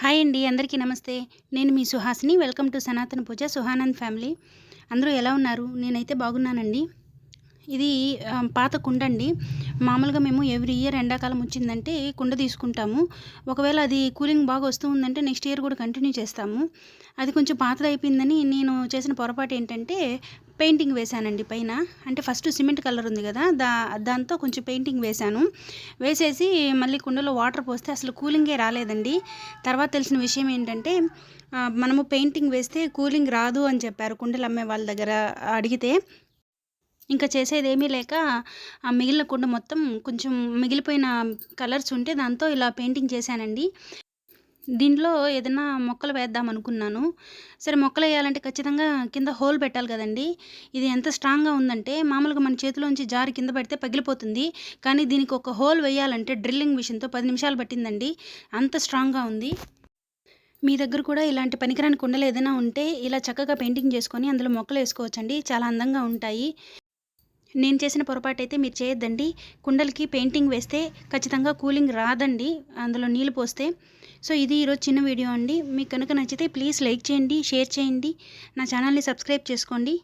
Hi అండి అందరికీ నమస్తే. నేను మీ సుహాసిని. వెల్కమ్ టు సనాతన పూజ సుహానంద్ ఫ్యామిలీ. అందరూ ఎలా ఉన్నారు? నేనైతే బాగున్నానండి. ఇది పాత కుండ అండి మామూలుగా మేము ఎవ్రీ ఇయర్ ఎండాకాలం వచ్చిందంటే కుండ తీసుకుంటాము. ఒకవేళ అది కూలింగ్ బాగా వస్తూ ఉందంటే నెక్స్ట్ ఇయర్ కూడా కంటిన్యూ చేస్తాము. అది కొంచెం పాతదైపోయిందని నేను చేసిన పొరపాటు ఏంటంటే పెయింటింగ్ వేశానండి పైన. అంటే ఫస్ట్ సిమెంట్ కలర్ ఉంది కదా దా దాంతో కొంచెం పెయింటింగ్ వేశాను. వేసేసి మళ్ళీ కుండలో వాటర్ పోస్తే అసలు కూలింగే రాలేదండి. తర్వాత తెలిసిన విషయం ఏంటంటే మనము పెయింటింగ్ వేస్తే కూలింగ్ రాదు అని చెప్పారు కుండలు అమ్మే వాళ్ళ దగ్గర అడిగితే. ఇంకా చేసేది ఏమీ లేక ఆ మిగిలిన కుండ మొత్తం కొంచెం మిగిలిపోయిన కలర్స్ ఉంటే దాంతో ఇలా పెయింటింగ్ చేశానండి. దీంట్లో ఏదైనా మొక్కలు వేద్దాం అనుకున్నాను. సరే మొక్కలు వేయాలంటే ఖచ్చితంగా కింద హోల్ పెట్టాలి కదండి. ఇది ఎంత స్ట్రాంగ్గా ఉందంటే మామూలుగా మన చేతిలోంచి జారి కింద పడితే పగిలిపోతుంది. కానీ దీనికి ఒక హోల్ వేయాలంటే డ్రిల్లింగ్ మిషన్తో పది నిమిషాలు పట్టిందండి. అంత స్ట్రాంగ్గా ఉంది. మీ దగ్గర కూడా ఇలాంటి పనికిరాని కుండలు ఏదైనా ఉంటే ఇలా చక్కగా పెయింటింగ్ చేసుకొని అందులో మొక్కలు వేసుకోవచ్చండి. చాలా అందంగా ఉంటాయి. నేను చేసిన పొరపాటు అయితే మీరు చేయొద్దండి. కుండలకి పెయింటింగ్ వేస్తే ఖచ్చితంగా కూలింగ్ రాదండి. అందులో నీళ్ళు పోస్తే. సో ఇది ఈరోజు చిన్న వీడియో అండి. మీకు కనుక నచ్చితే ప్లీజ్ లైక్ చేయండి షేర్ చేయండి. నా ఛానల్ని సబ్స్క్రైబ్ చేసుకోండి.